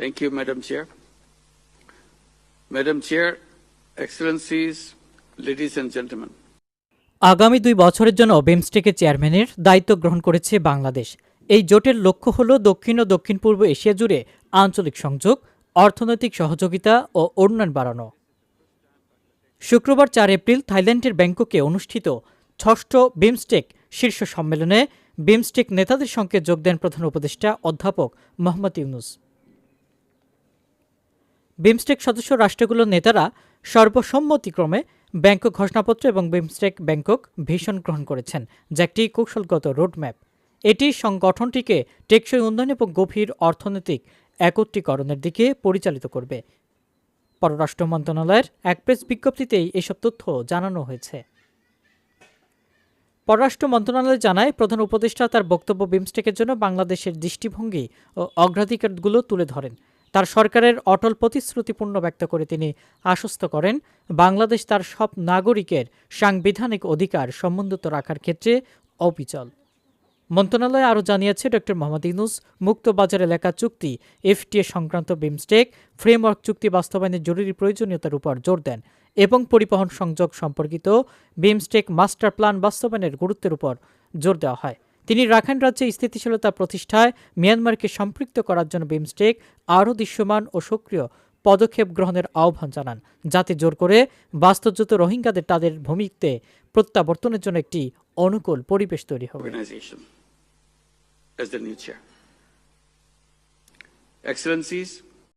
Thank you, Madam Chair. Madam Chair, Excellencies, ladies and gentlemen. আগামী দুই বছরের জন্য বিমস্টেকের চেয়ারম্যানের দায়িত্ব গ্রহণ করেছে বাংলাদেশ এই জোটের লক্ষ্য হল দক্ষিণ ও দক্ষিণ পূর্ব এশিয়া জুড়ে আঞ্চলিক সংযোগ অর্থনৈতিক সহযোগিতা ও উন্নয়ন বাড়ানো শুক্রবার চার এপ্রিল থাইল্যান্ডের ব্যাংককে অনুষ্ঠিত ষষ্ঠ বিমস্টেক শীর্ষ সম্মেলনে বিমস্টেক নেতাদের সঙ্গে যোগ দেন প্রধান উপদেষ্টা অধ্যাপক মোহাম্মদ ইউনুস বিমস্টেক সদস্য রাষ্ট্রগুলোর নেতারা সর্বসম্মতিক্রমে ব্যাংকক ঘোষণাপত্র এবং বিমস্টেক ব্যাংকক ভীষণ গ্রহণ করেছেন, যা একটি কৌশলগত রোডম্যাপ। এটি সংগঠনটিকে টেকসই উন্নয়ন এবং গভীর অর্থনৈতিক একত্রীকরণের দিকে পরিচালিত করবে। পররাষ্ট্র মন্ত্রণালয়ের এক প্রেস বিজ্ঞপ্তিতেই এসব তথ্য জানানো হয়েছে। পররাষ্ট্র মন্ত্রণালয় জানায়, প্রধান উপদেষ্টা তার বক্তব্য বিমস্টেকের জন্য বাংলাদেশের দৃষ্টিভঙ্গি ও অগ্রাধিকারগুলো তুলে ধরেন। তার সরকারের অটল প্রতিশ্রুতিপূর্ণ ব্যক্ত করে তিনি আশ্বস্ত করেন, বাংলাদেশ তার সব নাগরিকের সাংবিধানিক অধিকার সমুন্নত রাখার ক্ষেত্রে অবিচল। মন্ত্রণালয় আরও জানিয়েছে, ড. মোহাম্মদ ইউনুস মুক্ত বাজার এলাকা চুক্তি, এফটিএ সংক্রান্ত বিমস্টেক, ফ্রেমওয়ার্ক চুক্তি বাস্তবায়নের জরুরি প্রয়োজনীয়তার উপর জোর দেন এবং পরিবহন সংযোগ সম্পর্কিত বিমস্টেক মাস্টার প্ল্যান বাস্তবায়নের গুরুত্বের উপর জোর দেওয়া হয়। তিনি রাখাইন রাজ্যে স্থিতিশীলতা প্রতিষ্ঠায় মিয়ানমারকে সম্পৃক্ত করার জন্য বিমস্টেক আরও দৃশ্যমান ও সক্রিয় পদক্ষেপ গ্রহণের আহ্বান জানান। যাতে জোর করে বাস্তুচ্যুত রোহিঙ্গাদের তাদের ভূমিতে প্রত্যাবর্তনের জন্য একটি অনুকূল পরিবেশ তৈরি হবে।